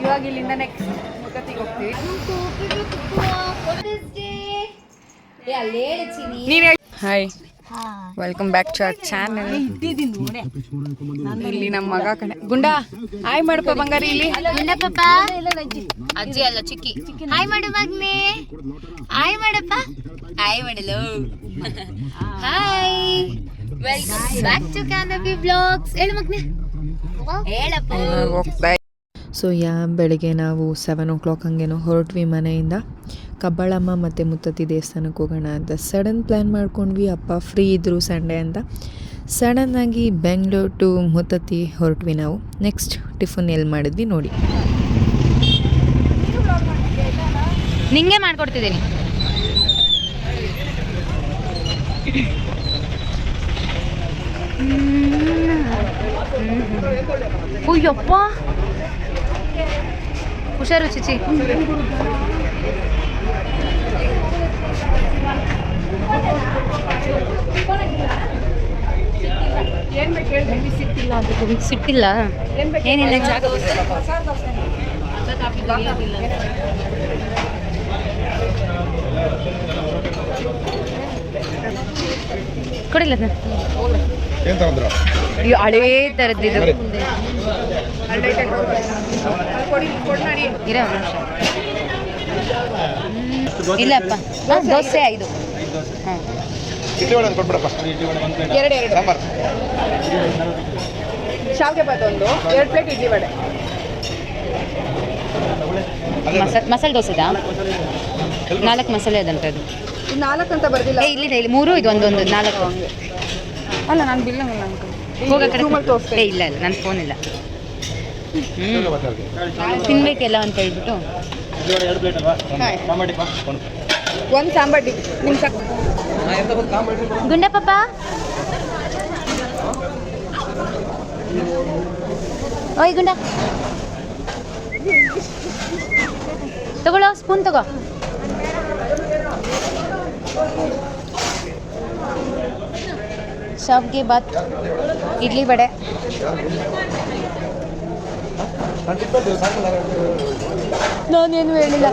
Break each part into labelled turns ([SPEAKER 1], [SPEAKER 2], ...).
[SPEAKER 1] ಇವಾಗ ಇಲ್ಲಿಂದ ನೆಕ್ಸ್ಟ್ ಮುಖತಿಗೆ ಹೋಗ್ತೀವಿ hi welcome back to our channel ಇಲ್ಲಿ ನಮ್ಮ ಮಗ ಕಣೆ. ಗುಂಡ ಹಾಯ್ ಮಾಡಪ್ಪ ಬಂಗಾರಿ ಇಲ್ಲಿ.
[SPEAKER 2] ಗುಂಡಪ್ಪ ಅಜ್ಜಿ ಅಲ್ಲ ಚಿಕ್ಕಿ. ಹಾಯ್ ಮಾಡು ಮಗ್ನೆ. ಹಾಯ್ ಮಾಡಪ್ಪ. ಹಾಯ್ ಮಾಡಲು. Hi. Welcome back to canopy blogs ಹೇಳು ಮಗ್ನೆ. ಹೇಳಪ್ಪ.
[SPEAKER 1] ಹೋಗ್ತಾ
[SPEAKER 3] ಸೊ ಯಾ ಬೆಳಿಗ್ಗೆ ನಾವು ಸೆವೆನ್ ಓ ಕ್ಲಾಕ್ ಹಂಗೇನೋ ಹೊರಟ್ವಿ ಮನೆಯಿಂದ. ಕಬ್ಬಾಳಮ್ಮ ಮತ್ತು ಮುತ್ತತ್ತಿ ದೇವಸ್ಥಾನಕ್ಕೆ ಹೋಗೋಣ ಅಂತ ಸಡನ್ ಪ್ಲ್ಯಾನ್ ಮಾಡ್ಕೊಂಡ್ವಿ. ಅಪ್ಪ ಫ್ರೀ ಇದ್ದರು ಸಂಡೇ ಅಂತ. ಸಡನ್ನಾಗಿ ಬೆಂಗಳೂರು ಟು ಮುತ್ತತ್ತಿ ಹೊರಟ್ವಿ ನಾವು. ನೆಕ್ಸ್ಟ್ ಟಿಫನ್ ಎಲ್ಲಿ ಮಾಡಿದ್ವಿ ನೋಡಿ.
[SPEAKER 2] ನಿಂಗೆ ಮಾಡಿಕೊಡ್ತಿದ್ದೀನಿ. ಅಯ್ಯಪ್ಪ. ಹುಷಾರು ಚಿಚಿ. ಸಿಟ್ಟಿಲ್ಲ? ಏನಿಲ್ಲ
[SPEAKER 4] ಜಾಗ ಕೊಡಿಲ್ಲ
[SPEAKER 2] ಅಯ್ಯೋ ಹಳೇ ಥರದ್ದಿದು ಇರ ಇಲ್ಲಪ್ಪ. ದೋಸೆ ಐದು. ಹಾಂ
[SPEAKER 1] ಎರಡು ಎರಡು. ಶಾವಿಗೆ ಬಾತ್ ಒಂದು ಎರಡು ಪ್ಲೇಟ್ ಇಡ್ಲಿ ವಡೆ.
[SPEAKER 2] ಮಸಾಲೆ ಮಸಾಲೆ ದೋಸೆದಾ? ನಾಲ್ಕು ಮಸಾಲೆ ಅದಂತ ಅದು.
[SPEAKER 1] ನಾಲ್ಕು ಅಂತ ಬರ್ದಿಲ್ಲ.
[SPEAKER 2] ಏ ಇಲ್ಲಿದೆ ಇಲ್ಲಿ ಮೂರು ಇದು ಒಂದೊಂದು ನಾಲ್ಕು.
[SPEAKER 1] ಅಲ್ಲ ನಾನು ಬಿಲ್ಲ ಅನ್ಕೊ
[SPEAKER 2] ಕಡೆ. ಇಲ್ಲ ಇಲ್ಲ ನನ್ನ ಫೋನ್ ಇಲ್ಲ. ತಿನ್ಬೇಕೆಲ್ಲ ಅಂತ ಹೇಳ್ಬಿಟ್ಟು.
[SPEAKER 1] ಒಂದು ಸಾಂಬಾರ್ ಡಿ ನಿಮ್ಮ ಸಾಕು
[SPEAKER 2] ಗುಂಡಪ್ಪ ಓಯ್ ಗುಂಡ ತಗೊಳ್ಳೋ ಸ್ಪೂನ್ ತಗೋ ಶಾವ್ಗೆ ಬಾತ್ ಇಡ್ಲಿ ಬಡೆ ನಾನೇನು ಹೇಳಿಲ್ಲ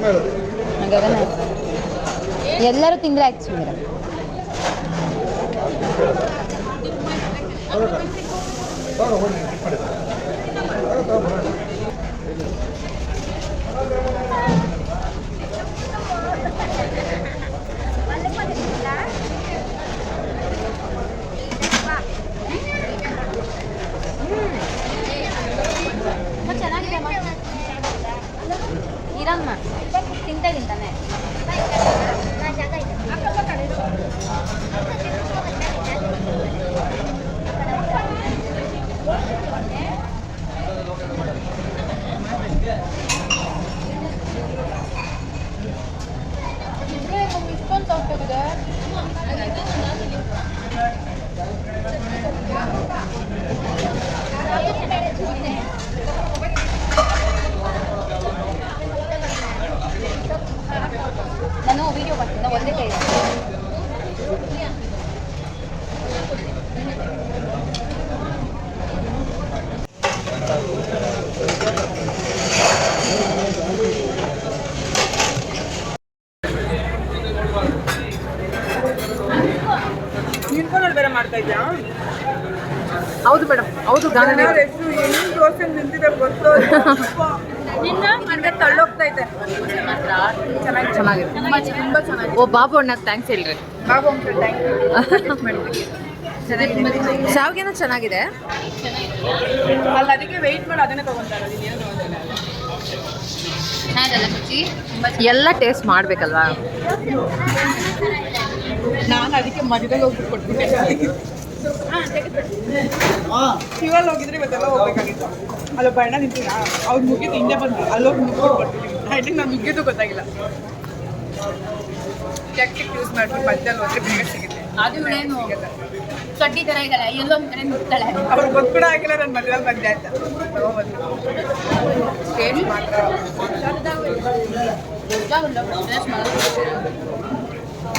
[SPEAKER 2] ಹಾಗಾದ್ರೆ ಎಲ್ಲರೂ ತಿಂದ್ರೆ ಆಯ್ತು
[SPEAKER 1] ಚೆನ್ನಾಗಿ ಚೆನ್ನಾಗಿದೆ. ತುಂಬ ತುಂಬ ಚೆನ್ನಾಗಿದೆ.
[SPEAKER 2] ಓ ಬಾಬು ಅಣ್ಣ ಥ್ಯಾಂಕ್ಸ್ ಹೇಳ್ರಿ. ಶಾವ್ಗೆನೂ ಚೆನ್ನಾಗಿದೆ.
[SPEAKER 1] ಅಲ್ಲ ಅದಕ್ಕೆ ವೆಯ್ಟ್ ಮಾಡಿ ಅದನ್ನೇ ತಗೊಂತಾರೆ.
[SPEAKER 3] ಎಲ್ಲ ಟೇಸ್ಟ್ ಮಾಡ್ಬೇಕಲ್ವಾ?
[SPEAKER 1] ನಾನು ಅದಕ್ಕೆ ಮಧ್ಯದಲ್ಲಿ ಹೋಗ್ಬಿಟ್ಟು ಕೊಟ್ಬಿಟ್ಟೆ ಶಿವಲ್ಲಿ ಹೋಗಿದ್ರೆ ಇವತ್ತೆಲ್ಲ ಹೋಗ್ಬೇಕಾಗಿತ್ತು. ಅಲ್ಲ ಬಣ್ಣ ನಿಂತಿಲ್ಲ. ಅವ್ರು ಮುಗಿದು ಹಿಂದೆ ಬಂದು ಅಲ್ಲೋಗಿ ಮುಗ್ಬಿಟ್ಟು ಕೊಟ್ಬಿಟ್ಟಿದ್ದೀನಿ ಐಟಿಗೆ ನಾನು ಮುಗಿದು ಗೊತ್ತಾಗಿಲ್ಲ. ಟೆಕ್ಟಿಕ್ ಯೂಸ್ ಮಾಡ್ಬಿಟ್ಟು ಮಧ್ಯದಲ್ಲಿ ಹೋದ್ರೆ ಬೇಗ ಸಿಗುತ್ತೆ.
[SPEAKER 2] ಅದು ಏನು ಕಡ್ಡಿ ತರ ಇದಲ್ಲ ಎಲ್ಲೊಂದು ಕಡೆ ನುಗ್ತಾಳೆ
[SPEAKER 1] ಅವ್ರು ಗೊತ್ತಿಡ ಆಗಿಲ್ಲ ನನ್ನ ಮಧ್ಯದಲ್ಲಿ ಬಂದೆ ತಗೊಬಂದು ಟೇಸ್ಟ್ ಮಾತ್ರ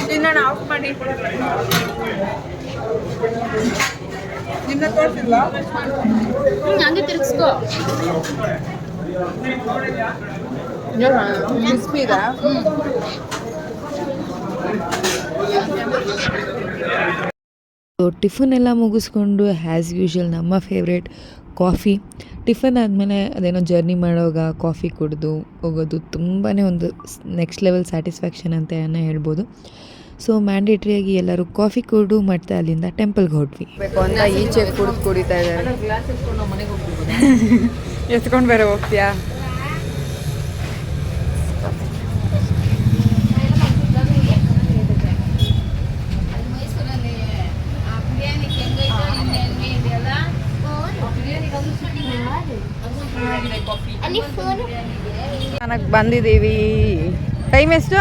[SPEAKER 1] ತಿನ್ನೋಣ ಆಫ್ ಮಾಡಿ. ತೋರಿಸಿಲ್ಲ?
[SPEAKER 2] ಹ್ಮ್, ಹಂಗೆ ತಿರ್ಗಿಸ್ಕೋ.
[SPEAKER 3] ಟಿಫನ್ ಎಲ್ಲ ಮುಗಿಸ್ಕೊಂಡು ಆ್ಯಸ್ ಯೂಶ್ವಲ್ ನಮ್ಮ ಫೇವ್ರೇಟ್ ಕಾಫಿ ಟಿಫನ್ ಆದಮೇಲೆ ಅದೇನೋ ಜರ್ನಿ ಮಾಡೋವಾಗ ಕಾಫಿ ಕುಡಿದು ಹೋಗೋದು ತುಂಬಾ ಒಂದು ನೆಕ್ಸ್ಟ್ ಲೆವೆಲ್ ಸ್ಯಾಟಿಸ್ಫ್ಯಾಕ್ಷನ್ ಅಂತ ಹೇಳ್ಬೋದು. ಸೊ ಮ್ಯಾಂಡೇಟ್ರಿಯಾಗಿ ಎಲ್ಲರೂ ಕಾಫಿ ಕುಡಿದು ಮತ್ತೆ ಅಲ್ಲಿಂದ ಟೆಂಪಲ್ಗೆ
[SPEAKER 1] ಹೊಟ್ವಿ ಈಚೆ ಕುಡಿದು ಕುಡಿತಾ ಇದ್ದಾರೆ. ಎತ್ಕೊಂಡು ಬೇರೆ ಹೋಗ್ತೀಯಾ? ನನಗೆ ಬಂದಿದ್ದೀವಿ. ಟೈಮ್ ಎಷ್ಟು?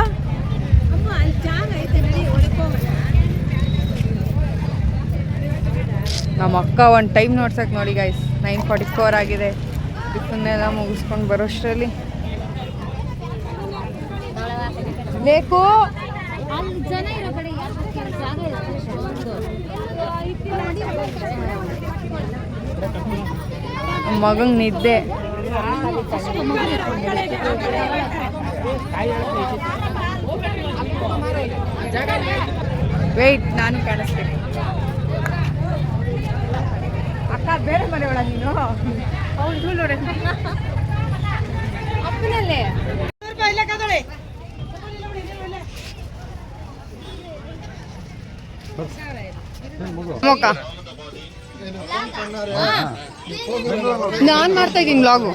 [SPEAKER 1] ನಮ್ಮ ಅಕ್ಕ ಒಂದು ಟೈಮ್ ನೋಡ್ಸಕ್ಕೆ ನೋಡಿ ಗೈಸ್ ನೈನ್ ಫಾರ್ಟಿ ಫೋರ್ ಆಗಿದೆ ಟಿಫನ್ನೆಲ್ಲ ಮುಗಿಸ್ಕೊಂಡು ಬರೋಷ್ಟರಲ್ಲಿ. ಬೇಕು ಮಗಂಗೆ ನಿದ್ದೆ. ವೆಯ್ಟ್ ನಾನು ಕಾಣಿಸ್ತೀನಿ. ಬೇರೆ ಮನೆ ಒಳಗೆ ನೀನು ಹೌದು ನೋಡಿ.
[SPEAKER 2] ಅಪ್ಪನಲ್ಲೇ.
[SPEAKER 1] ನಾನು ಮಾಡ್ತಾ ಇದ್ದೀನಿ ಬ್ಲಾಗು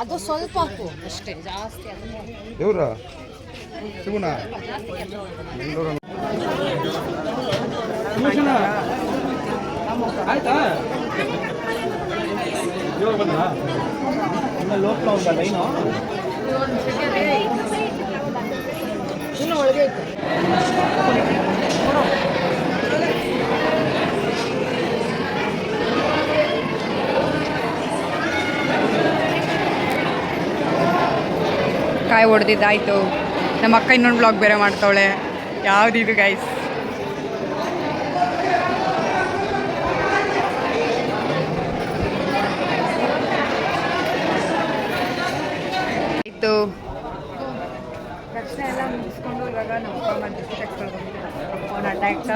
[SPEAKER 2] ಅದು ಸ್ವಲ್ಪ ಹಾಕು. ಅಷ್ಟೇ ಜಾಸ್ತಿ
[SPEAKER 4] ಇವ್ರ? ಶಿವನ ಆಯ್ತಾ?
[SPEAKER 1] ಕಾಯಿ ಹೊಡೆದಿದ್ದಾಯ್ತು ನಮ್ಮ ಅಕ್ಕ ಇನ್ನೊಂದು ಬ್ಲಾಗ್ ಬೇರೆ ಮಾಡ್ತಾವಳೆ. ಯಾವ್ದಿದು ಗೈಸ್ ಆಯಿತು ದರ್ಶನ ಎಲ್ಲ ಮುಗಿಸ್ಕೊಂಡು ಇವಾಗ ನಮ್ಮ ಅಪ್ಪ ಅಮ್ಮ ಡ್ರೆಸ್ ತೆಗೆಸ್ಕೊಳ್ಬೇಕು ಆಯಿತು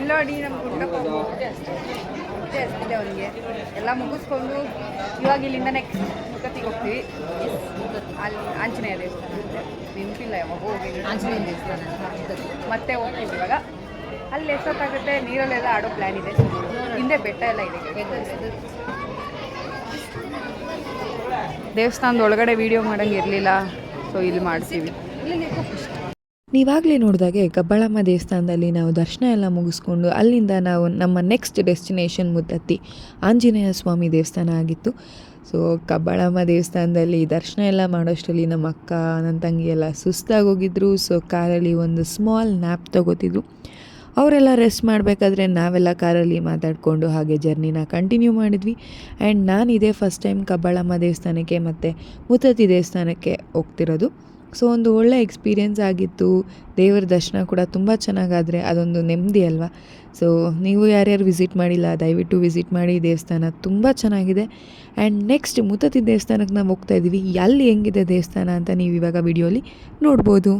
[SPEAKER 1] ಇಲ್ಲ ನೋಡಿ ನಮ್ಮ ಗುಂಡಪ್ಪ ಹೊಟ್ಟೆ ಹಸ್ತಿದೆ ಅವನಿಗೆ? ಎಲ್ಲ ಮುಗಿಸ್ಕೊಂಡು ಇವಾಗ ಇಲ್ಲಿಂದ ನೆಕ್ಸ್ಟ್ ಮುಖತಿಗೆ ಹೋಗ್ತೀವಿ. ಅಲ್ಲಿ ಆಂಜನೇಯ ದೇವಸ್ಥಾನ ನೆನಪಿಲ್ಲ ಯಾವಾಗ ಹೋಗಿ.
[SPEAKER 2] ಆಂಜನೇಯ ದೇವಸ್ಥಾನ.
[SPEAKER 1] ಮತ್ತೆ ಹೋಗ್ತೀವಿ ಇವಾಗ. ಅಲ್ಲಿ ಎಷ್ಟೊತ್ತಾಗುತ್ತೆ? ನೀರಲ್ಲೆಲ್ಲ ಆಡೋ ಪ್ಲ್ಯಾನ್ ಇದೆ. ಹಿಂದೆ ಬೆಟ್ಟ ಎಲ್ಲ ಇದೆ. ದೇವಸ್ಥಾನದ ಒಳಗಡೆ ವಿಡಿಯೋ ಮಾಡಂಗೆ ಇರಲಿಲ್ಲ. ಸೊ ಇಲ್ಲಿ ಮಾಡ್ತೀವಿ.
[SPEAKER 3] ನೀವಾಗಲೇ ನೋಡಿದಾಗೆ ಕಬ್ಬಳಮ್ಮ ದೇವಸ್ಥಾನದಲ್ಲಿ ನಾವು ದರ್ಶನ ಎಲ್ಲ ಮುಗಿಸ್ಕೊಂಡು ಅಲ್ಲಿಂದ ನಾವು ನಮ್ಮ ನೆಕ್ಸ್ಟ್ ಡೆಸ್ಟಿನೇಷನ್ ಮುತ್ತತ್ತಿ ಆಂಜನೇಯ ಸ್ವಾಮಿ ದೇವಸ್ಥಾನ ಆಗಿತ್ತು. ಸೊ ಕಬ್ಬಳಮ್ಮ ದೇವಸ್ಥಾನದಲ್ಲಿ ದರ್ಶನ ಎಲ್ಲ ಮಾಡೋಷ್ಟರಲ್ಲಿ ನಮ್ಮ ಅಕ್ಕ ನನ್ನ ತಂಗಿ ಎಲ್ಲ ಸುಸ್ತಾಗೋಗಿದ್ರು ಸೊ ಕಾರಲ್ಲಿ ಒಂದು ಸ್ಮಾಲ್ ನ್ಯಾಪ್ ತಗೋತಿದ್ರು. ಅವರೆಲ್ಲ ರೆಸ್ಟ್ ಮಾಡಬೇಕಾದ್ರೆ ನಾವೆಲ್ಲ ಕಾರಲ್ಲಿ ಮಾತಾಡಿಕೊಂಡು ಹಾಗೆ ಜರ್ನಿನ ಕಂಟಿನ್ಯೂ ಮಾಡಿದ್ವಿ. ಆ್ಯಂಡ್ ನಾನು ಇದೇ ಫಸ್ಟ್ ಟೈಮ್ ಕಬ್ಬಾಳಮ್ಮ ದೇವಸ್ಥಾನಕ್ಕೆ ಮತ್ತು ಮುತ್ತತ್ತಿ ದೇವಸ್ಥಾನಕ್ಕೆ ಹೋಗ್ತಿರೋದು. ಸೊ ಒಂದು ಒಳ್ಳೆ ಎಕ್ಸ್ಪೀರಿಯೆನ್ಸ್ ಆಗಿತ್ತು. ದೇವರ ದರ್ಶನ ಕೂಡ ತುಂಬ ಚೆನ್ನಾಗಾದರೆ ಅದೊಂದು ನೆಮ್ಮದಿ ಅಲ್ವಾ? ಸೊ ನೀವು ಯಾರ್ಯಾರು ವಿಸಿಟ್ ಮಾಡಿಲ್ಲ, ದಯವಿಟ್ಟು ವಿಸಿಟ್ ಮಾಡಿ, ದೇವಸ್ಥಾನ ತುಂಬ ಚೆನ್ನಾಗಿದೆ. ಆ್ಯಂಡ್ ನೆಕ್ಸ್ಟ್ ಮುತತಿ ದೇವಸ್ಥಾನಕ್ಕೆ ನಾವು ಹೋಗ್ತಾ ಇದ್ದೀವಿ. ಅಲ್ಲಿ ಹೆಂಗಿದೆ ದೇವಸ್ಥಾನ ಅಂತ ನೀವು ಇವಾಗ ವಿಡಿಯೋಲಿ ನೋಡ್ಬೋದು.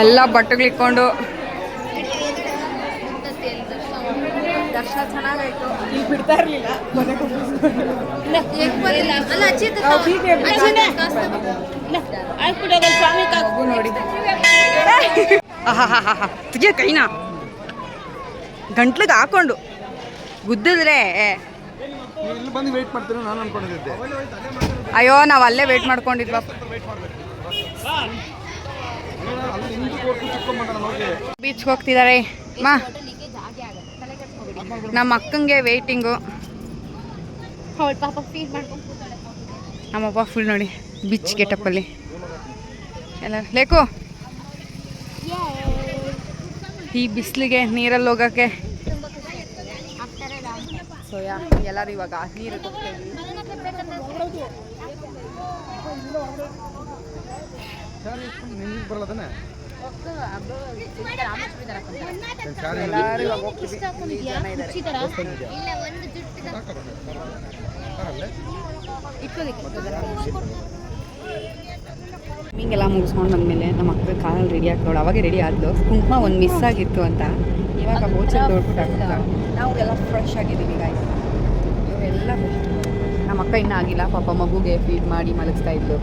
[SPEAKER 1] ಎಲ್ಲ ಬಟ್ಟೆಗಳು ಇಟ್ಕೊಂಡು. ತುಜೆ ಕೈನಾ? ಗಂಟ್ಲಿಗೆ ಹಾಕೊಂಡು. ಗುದ್ದಿದ್ರೆ
[SPEAKER 5] ನೀವು ಇಲ್ಲಿ ಬಂದು ವೆಯ್ಟ್ ಮಾಡ್ತೀರಾ ನಾನು ಅನ್ಕೊಂಡಿದ್ದೆ.
[SPEAKER 1] ಅಯ್ಯೋ ನಾವು ಅಲ್ಲೇ ವೇಟ್ ಮಾಡ್ಕೊಂಡಿದ್ವಾ
[SPEAKER 5] ಅಲ್ಲಿ ನಿಂತು ಕೊಟ್ಟು ಚಿಕ್ಕೊಂಬಂದ ನೋಡಿ
[SPEAKER 1] ಬೀಚ್ಗೆ ಹೋಗ್ತಿದ್ದಾರೆ ಮಾ. ನಮ್ಮ ಅಕ್ಕಂಗೆ
[SPEAKER 2] ಮಾಡ್ಕೊಂಡು
[SPEAKER 1] ನಮ್ಮಪ್ಪ ಫುಲ್ ನೋಡಿ ಬೀಚ್ ಗೆಟಪ್ಪಲ್ಲಿ ಎಲ್ಲ ಲೇಕು. ಈ ಬಿಸಿಲಿಗೆ ನೀರಲ್ಲಿ ಹೋಗೋಕ್ಕೆ. ಸೊ ಯಾ, ಎಲ್ಲರೂ ಇವಾಗ ನೀರು ಹೋಗ್ತಾ
[SPEAKER 5] ನಿಮ್ಗೆ
[SPEAKER 1] ಹಿಂಗೆಲ್ಲ ಮುಗಿಸ್ಕೊಂಡು ಬಂದ್ಮೇಲೆ ನಮ್ಮ ಅಕ್ಕ ಕಾಲಲ್ಲಿ ರೆಡಿ ಆಗ್ತವಳು. ಅವಾಗೆ ರೆಡಿ ಆದ್ಲು. ಕುಂಕುಮ ಒಂದು ಮಿಸ್ ಆಗಿತ್ತು ಅಂತ. ಇವಾಗ ದೊಡ್ಬಿಟ್ಟು ಹಾಕ್ತಾರೆ ನಾವು ಎಲ್ಲ ಫ್ರೆಶ್ ಆಗಿದ್ದೀವಿ ಗಾಯ್ಸ್ ಇವರೆಲ್ಲ ಫ್ರೆಶ್ ನಮ್ಮ ಅಕ್ಕ ಇನ್ನೂ ಆಗಿಲ್ಲ. ಪಾಪ ಮಗುಗೆ ಫೀಡ್ ಮಾಡಿ ಮಲಗಿಸ್ತಾ ಇದ್ಲು.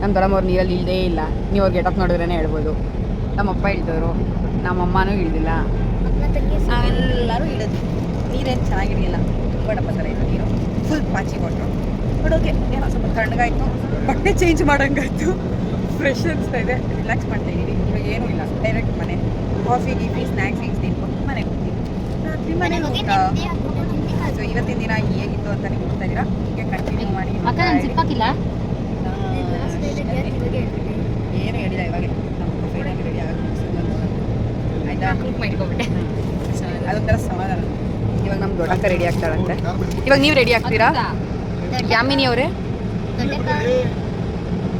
[SPEAKER 1] ನಮ್ಮ ದೊಡ್ಡಮ್ಮವ್ರು ನೀರಲ್ಲಿ ಇಲ್ಲದೇ ಇಲ್ಲ. ನೀವು ಅವ್ರು ಗೆಟಪ್ ನೋಡಿದ್ರೇ ಹೇಳ್ಬೋದು. ನಮ್ಮಪ್ಪ ಇಳ್ದವರು ನಮ್ಮಮ್ಮನೂ ಇಳಿದಿಲ್ಲ ನಾವೆಲ್ಲರೂ ಇಳಿದ್ವಿ ನೀರೇನು ಚೆನ್ನಾಗಿರಲಿಲ್ಲ. ತುಂಬ ಡಬ್ಬ ಥರ ಇತ್ತು ನೀರು. ಫುಲ್ ಪಾಚಿ ಕೊಟ್ಟರು ಬಟ್ ಓಕೆ ಏನೋ ಸ್ವಲ್ಪ ತಣ್ಣಗಾಯಿತು. ಬಟ್ಟೆ ಚೇಂಜ್ ಮಾಡೋಂಗಾಯ್ತು. ಫ್ರೆಶ್ ಅನಿಸ್ತಾ ಇದೆ. ರಿಲ್ಯಾಕ್ಸ್ ಮಾಡ್ತಾ ಇದ್ದೀವಿ. ಇವಾಗ ಏನೂ ಇಲ್ಲ. ಡೈರೆಕ್ಟ್ ಮನೆ. ಕಾಫಿ ಗೀಫಿ ಸ್ನ್ಯಾಕ್ಸ್ ಗೀಕ್ಸ್ ತಿನ್ಕೊಂಡು ಮನೆಗೆ ಹೋಗ್ತೀವಿ. ರಾತ್ರಿ ಮನೆಗೆ ಹೋಗ್ತಾ ಸೊ ಇವತ್ತಿನ ದಿನ ಹೇಗಿತ್ತು ಅಂತ ನೀವು ನೋಡ್ತಾ ಇದ್ದೀರಾ? ಹೀಗೆ ಕಂಟಿನ್ಯೂ ಮಾಡಿ ಏನು ಹೇಳಿಲ್ಲ ಇವಾಗ ನಮ್ಮ ಫೈನಾಗಿ ರೆಡಿ ಆಗುತ್ತೆ ಆಯ್ತಾ?
[SPEAKER 2] ಮಾಡ್ಕೊಬಿಟ್ಟೆ
[SPEAKER 1] ಅದೊಂಥರ ಸಮಾಧಾನ. ಇವಾಗ ನಮ್ಮ ದೊಡ್ಡಕ್ಕ ರೆಡಿ ಆಗ್ತಾಳಂತೆ ಇವಾಗ ನೀವು ರೆಡಿ ಆಗ್ತೀರಾ? ಯಾಮಿನಿ ಅವರೇ?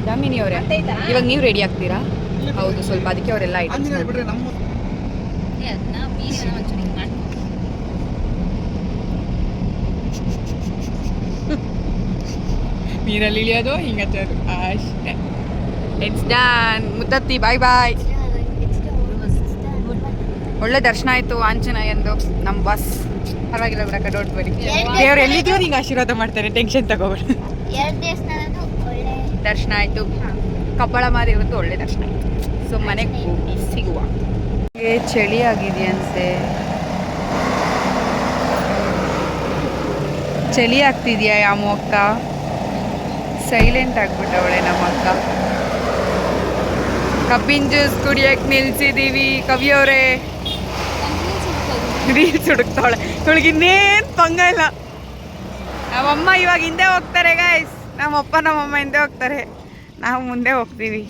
[SPEAKER 1] ಯಾಮಿನಿ ಅವರೇ? ಇವಾಗ ನೀವು ರೆಡಿ ಆಗ್ತೀರಾ? ಹೌದು ಸ್ವಲ್ಪ ಅದಕ್ಕೆ ಅವರೆಲ್ಲ ಐಟಮ್ಸ್
[SPEAKER 5] ಆಂಜನೇಯ ಬಿಡ್ರೆ ನಮ್ಮ
[SPEAKER 2] ಅದನ್ನ ಮೀನಿನ ಒಂಚೂರು ಹಿಂಗೆ ಮಾಡಿ
[SPEAKER 1] ನೀರಲ್ಲಿ ಇಳಿಯೋದು ಹಿಂಗೆ ಹಚ್ಚೋದು ಅಷ್ಟೇ. It's done Muthathi bye bye ಒಳ್ಳೆ ದರ್ಶನ ಆಯಿತು ಎಂದು. ನಮ್ಮ ಬಸ್ ಪರವಾಗಿಲ್ಲ ಬಿಡಕ್ಕ ಡೋಂಟ್ ಬರಿ ದೇವ್ರು ಎಲ್ಲಿದ್ರು ನಿಂಗೆ ಆಶೀರ್ವಾದ ಮಾಡ್ತಾರೆ ಟೆನ್ಷನ್ ತಗೋಬೇಡ. ದರ್ಶನ ಆಯಿತು. ಕಬ್ಬಳ ಮಾದೇವ್ರದ್ದು ಒಳ್ಳೆ ದರ್ಶನ ಆಯಿತು. ಸೊ ಮನೆಗೆ ಹೋಗಿ ಸಿಗುವ. ಚಳಿ ಆಗಿದೆಯಂತೆ ಚಳಿ ಆಗ್ತಿದ್ಯಾ ಅಕ್ಕ? ಸೈಲೆಂಟ್ ಆಗ್ಬಿಟ್ಟವಳೆ ನಮ್ಮ ಅಕ್ಕ. ಕಬ್ಬಿನ ಜ್ಯೂಸ್ ಕುಡಿಯಕ್ಕೆ ನಿಲ್ಸಿದೀವಿ ಕವಿಯವ್ರೆ ರೀಲ್ಸ್ ಹುಡುಕ್ತಾವಳೆ. ಇವಳಿಗೆ ಇನ್ನೇನು ಪಂಗ ಇಲ್ಲ. ನಮ್ಮಮ್ಮ ಇವಾಗ ಹಿಂದೆ ಹೋಗ್ತಾರೆ ಗಾಯ್ಸ್ ನಮ್ಮಪ್ಪ ನಮ್ಮಮ್ಮ ಹಿಂದೆ ಹೋಗ್ತಾರೆ. ನಾವು ಮುಂದೆ ಹೋಗ್ತೀವಿ.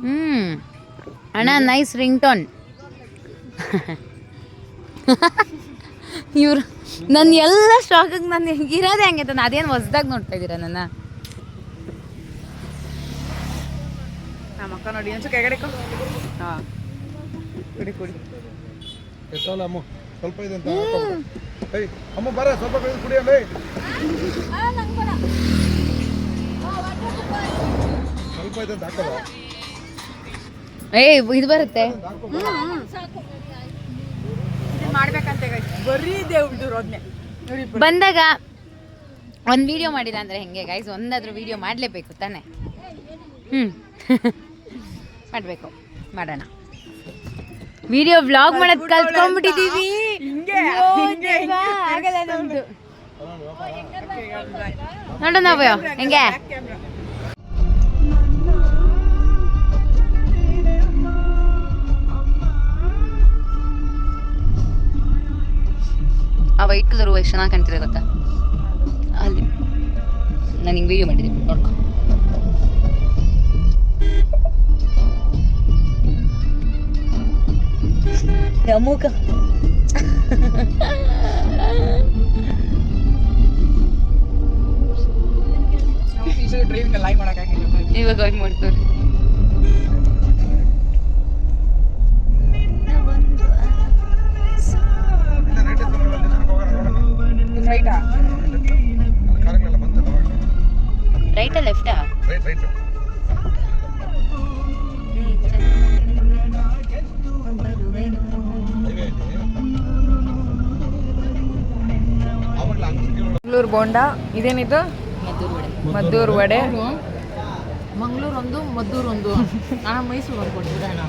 [SPEAKER 2] ಹ್ಮ್. ಅಣ್ಣ ನೈಸ್ ರಿಂಗ್ ಟೋನ್ ಇವ್ರು ನನ್ನ ಎಲ್ಲ ಸ್ಟಾಕಿಗೆ ನಾನು ಇರೋದೇ ಹಂಗೆ ನಾನು ಅದೇನು ಹೊಸ್ದಾಗಿ ನೋಡ್ತಾ ಇದ್ದೀರಾ ನನ್ನ?
[SPEAKER 1] ನಮ್ಮ ಅಕ್ಕ ನೋಡಿ ಒಂಚೂರು ಕೆಳಗಡೆ ಹಾಂ. ಕುಡಿ ಕುಡಿ.
[SPEAKER 5] ಎಷ್ಟಲ್ಲ ಅಮ್ಮ ಸ್ವಲ್ಪ ಇದೆ ಅಂತ ಏಯ್ ಅಮ್ಮ ಬರ ಸ್ವಲ್ಪ ಕುಡಿಯಲ್ಲ ಸ್ವಲ್ಪ ಇದೆ ಅಂತ ಹಾಕೋದ
[SPEAKER 2] ಏಯ್ ಇದು ಬರುತ್ತೆ.
[SPEAKER 1] ಮಾಡ್ಬೇಕಂತ ಬರೀ
[SPEAKER 2] ಬಂದಾಗ ಒಂದು ವಿಡಿಯೋ ಮಾಡಿಲ್ಲ ಅಂದರೆ ಹೆಂಗೆ ಗೈಸ್ ಒಂದಾದ್ರೂ ವಿಡಿಯೋ ಮಾಡಲೇಬೇಕು ತಾನೇ? ಹ್ಞೂ ಮಾಡಬೇಕು. ಮಾಡೋಣ. ವಿಡಿಯೋ ವ್ಲಾಗ್ ಮಾಡೋದ್ ಕಲ್ತ್ಕೊಂಡ್ಬಿಟ್ಟಿದ್ದೀವಿ ನೋಡೋಣ ಆಗಲ್ಲ ನಮ್ದು. ನೋಡು ನಾವು. ಹೆಂಗೆ? ಆ ವೈಟ್ ಕಲರ್ ಎಷ್ಟು ಚೆನ್ನಾಗಿ ಕಾಣ್ತಿದೆ ಗೊತ್ತಾ? ಅಲ್ಲಿ. ನಾನು ಹಿಂಗೆ ವಿಡಿಯೋ ಮಾಡಿದ್ದೀನಿ ನೋಡ್ಕೊ. ಅಮೂಕ ಇವಾಗ ಮಾಡ್ತಾರೆ
[SPEAKER 5] ರೈಟ್
[SPEAKER 1] ಮಂಗ್ಳೂರು ಬೋಂಡ ಇದೇನಿದು? ಮದ್ದೂರು ವಡೆ.
[SPEAKER 6] ಮಂಗಳೂರು ಒಂದು ಮದ್ದೂರು ಒಂದು. ನಾನು ಮೈಸೂರು ಒಂದು ಕೊಟ್ಬಿಡೋಣ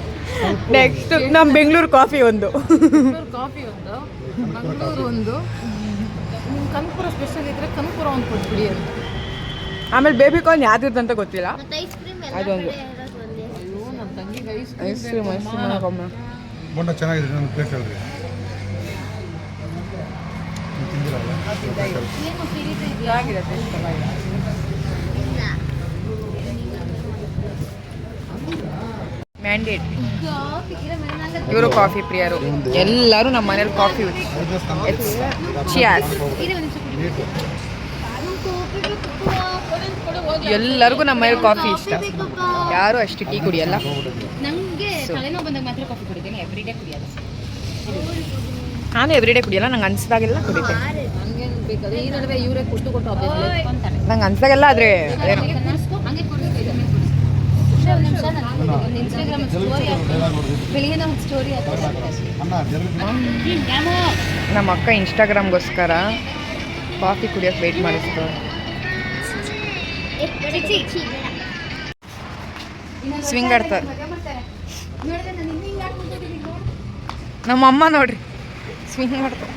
[SPEAKER 3] ನೆಕ್ಸ್ಟ್ ನಮ್ಮ ಬೆಂಗಳೂರು ಕಾಫಿ ಒಂದು.
[SPEAKER 6] ಕಾಫಿ ಒಂದು ಮಂಗ್ಳೂರು ಒಂದು. ಕನಕಪುರ ಸ್ಪೆಷಲ್ ಇದ್ರೆ ಕನಕಪುರ ಒಂದು ಕೊಟ್ಬಿಡಿ ಅಂತ.
[SPEAKER 3] ಆಮೇಲೆ ಬೇಬಿ ಕಾರ್ನ್ ಯಾವ್ದು ಅಂತ ಗೊತ್ತಿಲ್ಲ. ಅದೊಂದು
[SPEAKER 6] ice
[SPEAKER 3] ice cream ice cream
[SPEAKER 5] ಬಣ್ಣ ಚೆನ್ನಾಗಿದೆ ನನ್ನ ಪ್ಲೇಟ್ ಹೇಳ್ರಿ.
[SPEAKER 3] ಮ್ಯಾಂಡೇಟ್ ಇವರು ಕಾಫಿ ಪ್ರಿಯರು. ಎಲ್ಲರೂ ನಮ್ಮ ಮನೇಲಿ ಕಾಫಿ ಚಿಯಾಸ್ ಎಲ್ಲರಿಗೂ ನಮ್ಮ ಮನೇಲಿ ಕಾಫಿ ಇಷ್ಟ. ಯಾರು ಅಷ್ಟು ಟೀ ಕುಡಿಯಲ್ಲ. ನಾನು ಎವ್ರಿಡೇ ಕುಡಿಯಲ್ಲ ನಂಗೆ ಅನ್ಸ್ದಾಗೆಲ್ಲ ಕುಡಿತೇನೆ.
[SPEAKER 6] ಹಂಗೇನು ಬೇಕಾದ್ರೆ ಈ ನಡುವೆ ಇವರೇ ಕೊಟ್ಟು ಕೊಟ್ಟು ಅಭ್ಯಾಸ
[SPEAKER 3] ನಂಗೆ ಅನ್ಸ್ದಾಗೆಲ್ಲ ಆದರೆ ನಮ್ಮ ಅಕ್ಕ ಇನ್ಸ್ಟಾಗ್ರಾಮ್ಗೋಸ್ಕರ ಕಾಫಿ ಕುಡಿಯೋಕೆ ವೇಟ್ ಮಾಡಿಸ್ತಾರೆ ಸ್ವಿಂಗ್ ಆಡ್ತಾರೆ. ನಮ್ಮ ಅಮ್ಮ ನೋಡ್ರಿ. ಸ್ವಿಂಗ್ ಮಾಡ್ತಾರೆ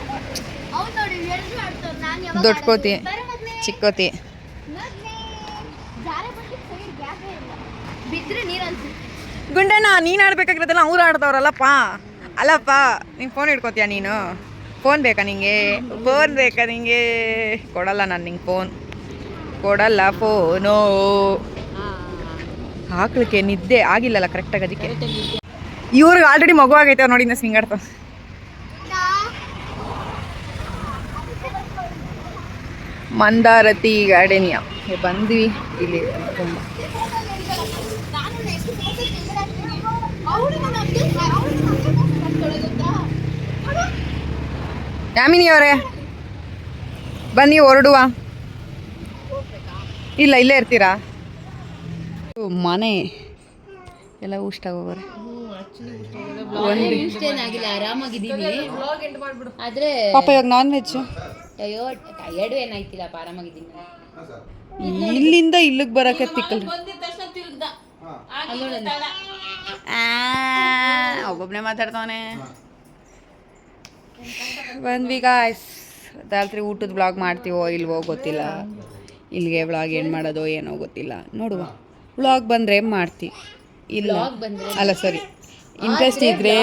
[SPEAKER 3] ದೊಡ್ಡ
[SPEAKER 2] ಚಿಕ್ಕೋತಿ
[SPEAKER 3] ಗುಂಡಣ್ಣ ನೀನು ಆಡ್ಬೇಕಾಗಿರೋದಲ್ಲ ಅವ್ರು ಆಡ್ದವ್ರಲ್ಲಪ್ಪ. ಅಲ್ಲಪ್ಪ ನೀನು ಫೋನ್ ಹಿಡ್ಕೋತೀಯ ನೀನು? ಫೋನ್ ಬೇಕಾ ನಿಂಗೆ? ಫೋನ್ ಬೇಕಾ ನಿಂಗೆ? ಕೊಡಲ್ಲ ನಾನು ನಿಂಗೆ ಫೋನ್ ಕೊಡಲ್ಲ ಫೋನು ಹಾಕ್ಲಿಕ್ಕೆ ನಿದ್ದೆ ಆಗಿಲ್ಲಲ್ಲ ಕರೆಕ್ಟಾಗಿ ಅದಕ್ಕೆ. ಇವ್ರಿಗೆ ಆಲ್ರೆಡಿ ಮಗು ಆಗೈತೆ ನೋಡಿ ಇನ್ನು ಸಿಂಗಾಡ್ತ ಮಂದಾರತಿ ಗಾರ್ಡೇನಿಯಾ. ಬಂದ್ವಿ. ಇಲ್ಲಿ ತುಂಬ ಯಾಮಿನಿ ಅವರೇ. ಬನ್ನಿ ಹೊರಡುವ. ಇಲ್ಲ ಇಲ್ಲೇ ಇರ್ತೀರಾ? ಮನೆ. ಎಲ್ಲ ಊಷ್ಟ ಹೋಗೋರೆ. ಪಾಪ ಇವಾಗ ನಾನ್ ವೆಜ್
[SPEAKER 2] ಅಯ್ಯೋ ಟಯರ್ಡ್ ಏನಾಯ್ತಿಲ್ಲಪ್ಪ ಆರಾಮಾಗಿದ್ದೀನಿ.
[SPEAKER 3] ಇಲ್ಲಿಂದ ಇಲ್ಲಿಗೆ ಬರಕ್ಕೆ ತಿಕ್ಕಲ್. ಒಬ್ಬೊಬ್ಬನೇ ಮಾತಾಡ್ತಾವನೆ. ಬಂದ್ವಿ ಗಾಯ್ಸ್ ರಾತ್ರಿ ಊಟದ ಬ್ಲಾಗ್ ಮಾಡ್ತೀವೋ ಇಲ್ವೋ ಗೊತ್ತಿಲ್ಲ. ಇಲ್ಲಿಗೆ ವ್ಲಾಗ್ ಏನು ಮಾಡೋದು ಏನೋ ಗೊತ್ತಿಲ್ಲ. ನೋಡುವ. ಬ್ಲಾಗ್ ಬಂದರೆ ಮಾಡ್ತಿ. ಇಲ್ಲ. ಅಲ್ಲ ಸರಿ ಇಂಟ್ರೆಸ್ಟ್ ಇದ್ದರೆ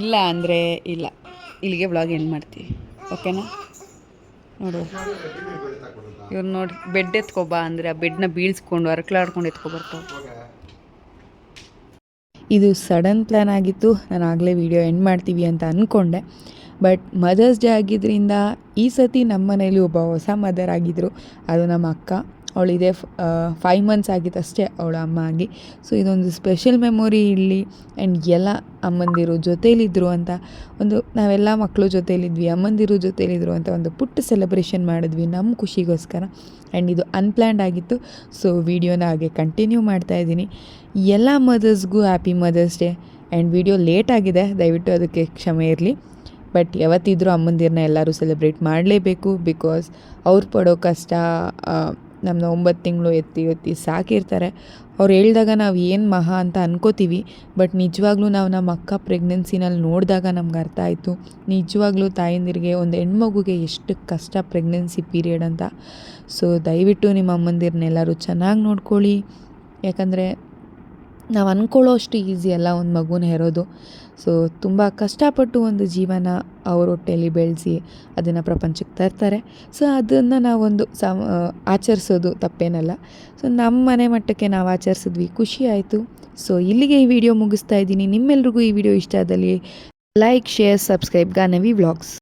[SPEAKER 3] ಇಲ್ಲ ಅಂದರೆ ಇಲ್ಲ. ಇಲ್ಲಿಗೆ ಬ್ಲಾಗ್ ಏನು ಮಾಡ್ತೀವಿ ಓಕೆನಾ ನೋಡು ಇವ್ರು ನೋಡಿ ಬೆಡ್ ಎತ್ಕೊಬಾ ಅಂದರೆ ಆ ಬೆಡ್ನ ಬೀಳ್ಸ್ಕೊಂಡು ಅರ್ಕಲಾಡ್ಕೊಂಡು ಎತ್ಕೊಬರ್ತಾವೆ ಇದು ಸಡನ್ ಪ್ಲ್ಯಾನ್ ಆಗಿತ್ತು. ನಾನು ಆಗಲೇ ವೀಡಿಯೋ ಎಂಡ್ ಮಾಡ್ತೀವಿ ಅಂತ ಅಂದ್ಕೊಂಡೆ ಬಟ್ ಮದರ್ಸ್ ಡೇ ಆಗಿದ್ದರಿಂದ ಈ ಸತಿ ನಮ್ಮ ಮನೇಲಿ ಒಬ್ಬ ಹೊಸ ಮದರ್ ಆಗಿದ್ದರು ಅದು ನಮ್ಮ ಅಕ್ಕ. ಅವಳಿದೆ ಫೈವ್ ಮಂತ್ಸ್ ಆಗಿತ್ತು ಅಷ್ಟೇ ಅವಳ ಅಮ್ಮ ಆಗಿ. ಸೊ ಇದೊಂದು ಸ್ಪೆಷಲ್ ಮೆಮೊರಿ ಇಲ್ಲಿ. ಆ್ಯಂಡ್ ಎಲ್ಲ ಅಮ್ಮಂದಿರು ಜೊತೇಲಿದ್ದರು ಅಂತ ಒಂದು, ನಾವೆಲ್ಲ ಮಕ್ಕಳು ಜೊತೇಲಿದ್ವಿ, ಅಮ್ಮಂದಿರು ಜೊತೇಲಿದ್ರು ಅಂತ ಒಂದು ಪುಟ್ಟ ಸೆಲೆಬ್ರೇಷನ್ ಮಾಡಿದ್ವಿ ನಮ್ಮ ಖುಷಿಗೋಸ್ಕರ. ಆ್ಯಂಡ್ ಇದು ಅನ್ಪ್ಲ್ಯಾಂಡ್ ಆಗಿತ್ತು. ಸೊ ವಿಡಿಯೋನ ಹಾಗೆ ಕಂಟಿನ್ಯೂ ಮಾಡ್ತಾ ಇದ್ದೀನಿ. ಎಲ್ಲ ಮದರ್ಸ್ಗೂ happy Mother's Day and video late ಆಗಿದೆ. ದಯವಿಟ್ಟು ಅದಕ್ಕೆ ಕ್ಷಮೆ ಇರಲಿ. ಬಟ್ ಯಾವತ್ತಿದ್ರೂ ಅಮ್ಮಂದಿರನ್ನ ಎಲ್ಲರೂ ಸೆಲೆಬ್ರೇಟ್ ಮಾಡಲೇಬೇಕು ಬಿಕಾಸ್ ಅವ್ರು ಪಡೋ ಕಷ್ಟ ನಮ್ಮನ್ನ ಒಂಬತ್ತು ತಿಂಗಳು ಎತ್ತಿ ಎತ್ತಿ ಸಾಕಿರ್ತಾರೆ. ಅವ್ರು ಹೇಳಿದಾಗ ನಾವು ಏನು ಮಹಾ ಅಂತ ಅನ್ಕೋತೀವಿ, ಬಟ್ ನಿಜವಾಗ್ಲೂ ನಾವು ನಮ್ಮ ಅಕ್ಕ ಪ್ರೆಗ್ನೆನ್ಸಿನಲ್ಲಿ ನೋಡಿದಾಗ ನಮ್ಗೆ ಅರ್ಥ ಆಯಿತು. ನಿಜವಾಗ್ಲೂ ತಾಯಂದಿರಿಗೆ ಒಂದು ಹೆಣ್ಮಗುಗೆ ಎಷ್ಟು ಕಷ್ಟ ಪ್ರೆಗ್ನೆನ್ಸಿ ಪೀರಿಯಡ್ ಅಂತ. ಸೊ ದಯವಿಟ್ಟು ನಿಮ್ಮ ಅಮ್ಮಂದಿರನ್ನೆಲ್ಲರೂ ಚೆನ್ನಾಗಿ ನೋಡ್ಕೊಳ್ಳಿ. ಯಾಕಂದರೆ ನಾವು ಅಂದ್ಕೊಳ್ಳೋ ಅಷ್ಟು ಈಸಿ ಅಲ್ಲ ಒಂದು ಮಗುನ ಹೆರೋದು. ಸೊ ತುಂಬ ಕಷ್ಟಪಟ್ಟು ಒಂದು ಜೀವನ ಅವ್ರ ಹೊಟ್ಟೆಯಲ್ಲಿ ಬೆಳೆಸಿ ಅದನ್ನು ಪ್ರಪಂಚಕ್ಕೆ ತರ್ತಾರೆ. ಸೊ ಅದನ್ನು ನಾವೊಂದು ಸಮ ಆಚರಿಸೋದು ತಪ್ಪೇನಲ್ಲ. ಸೊ ನಮ್ಮ ಮನೆ ಮಟ್ಟಕ್ಕೆ ನಾವು ಆಚರಿಸಿದ್ವಿ, ಖುಷಿ ಆಯಿತು. ಸೊ ಇಲ್ಲಿಗೆ ಈ ವಿಡಿಯೋ ಮುಗಿಸ್ತಾ ಇದ್ದೀನಿ. ನಿಮ್ಮೆಲ್ರಿಗೂ ಈ ವಿಡಿಯೋ ಇಷ್ಟ ಆದಲ್ಲಿ like, share, subscribe, Ganavi vlogs.